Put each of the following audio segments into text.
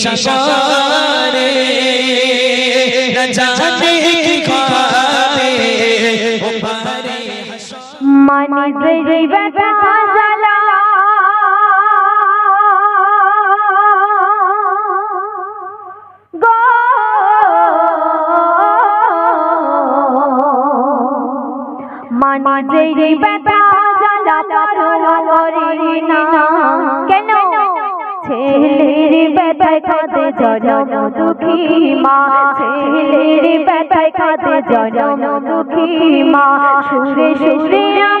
मेरी शशारे न जाने की ख्वाबे उबारे মানে যেই ব্যথা জ্বালা গো মানে যেই ব্যথা জ্বালা পরোয়া করে না কেন ছেলের ব্যথায় কাঁদে জনম দুঃখী মা। ছেলের ব্যথায় কাঁদে জনম দুঃখী মা। সুরে সুরে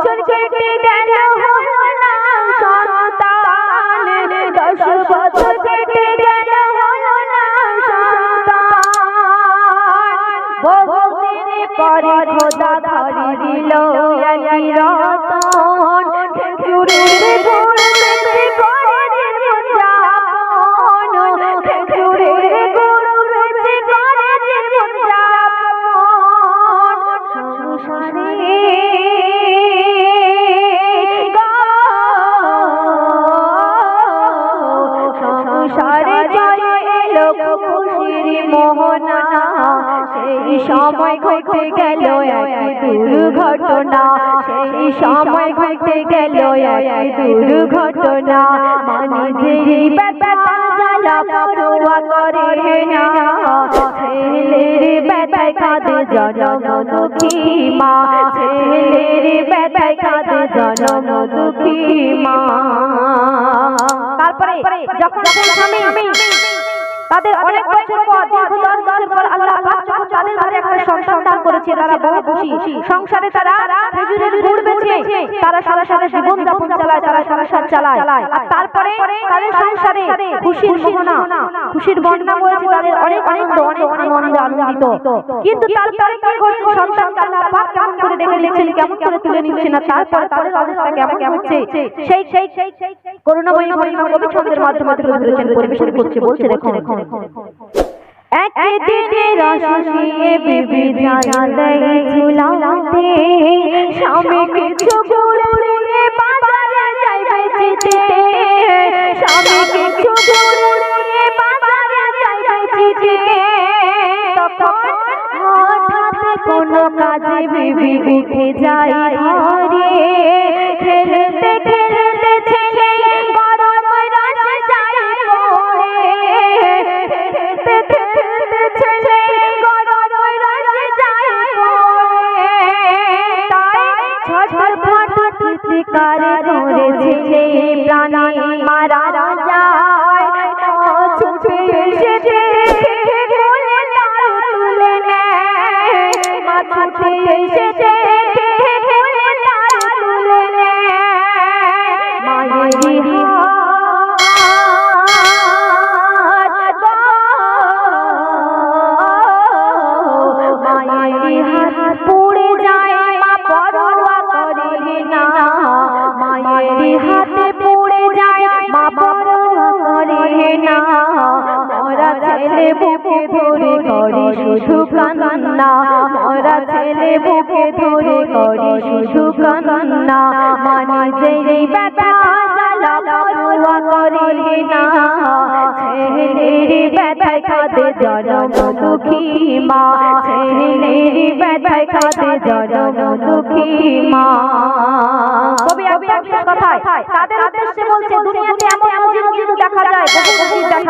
বছর কেটে গেল হলো না, সন্তান, দশ বছর কেটে গেল হলো না, সন্তান। বহুদিন পরে খোদা ধরে দিল খুশির মোহনা, সেই সময় ঘটে গেল এক দুর্ঘটনা। সেই সময় ঘটে গেল এক দুর্ঘটনা। মানে যে ব্যথা জ্বালা পরোয়া করে না, ছেলের তারপরে, যখন তাদের অনেক বছর পর দীর্ঘ দশ বছর পর আল্লাহ পাক যখন তাদের ঘরে একটা সন্তান দান করেছে তারা বহু খুশি। সংসারে তারা খেজুরের গুড় বেচে তারা সারা সারা জীবন যাপন চালায় তারা সারা সার চালায়। আর তারপরে তাদের সংসারে খুশির মোহনা খুশির বন্যা বলেছে তাদের অনেক আনন্দ অনেক আনন্দ আনন্দিত। কিন্তু তারপরে কি ঘটছে সন্তান আল্লাহ পাক কেমন করে দেখে নিচ্ছেন কেমন করে তুলে নিচ্ছেন আর তারপরে তাদের অবস্থা কেমন হচ্ছে? সেই সেই সেই করুণাময়ী ঘটনা কবি ছন্দের মাধ্যমে তুলে ধরেছেন পরিবেশন করছে বলছে দেখো একদিনে রসিয়ে বিবি জানালে ঝুলাতে স্বামী কিছু গুড়িয়ে বাজারে যাই কাজে বিবি উঠে যায় খেলতে খেলতে চিৎকার করেছে প্রাণী মারা না। মরা ছেলে বুকে ধরে করে শুধু কান্না। মরা না। ছেলের ব্যথায় কাঁদে জনম দুঃখী মা। ছেলের ব্যথায় কাঁদে জনম মা। কবি একদম কথায়, তাদের উদ্দেশ্যে বলছে, দুনিয়াতে এমন নজির কিন্তু দেখা যায় বহু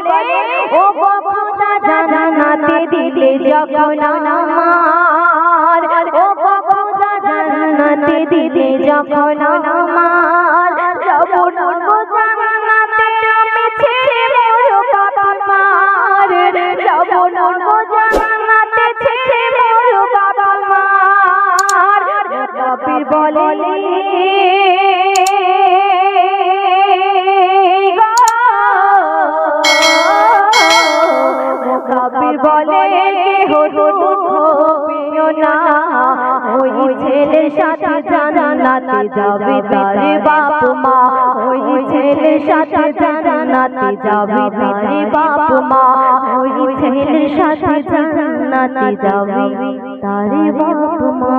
বলে ও বাবা জান্নাতে দিলে যখন আমার। ও বাবা জান্নাতে দিলে যখন আমার। সাথে জানাতে যাবে তার বাপ মা। ওই ছেলের সাথে জানাতে যাবে তার বাপ মা। ওই ছেলের সাথে জানাতে যাবে তার বাপ মা।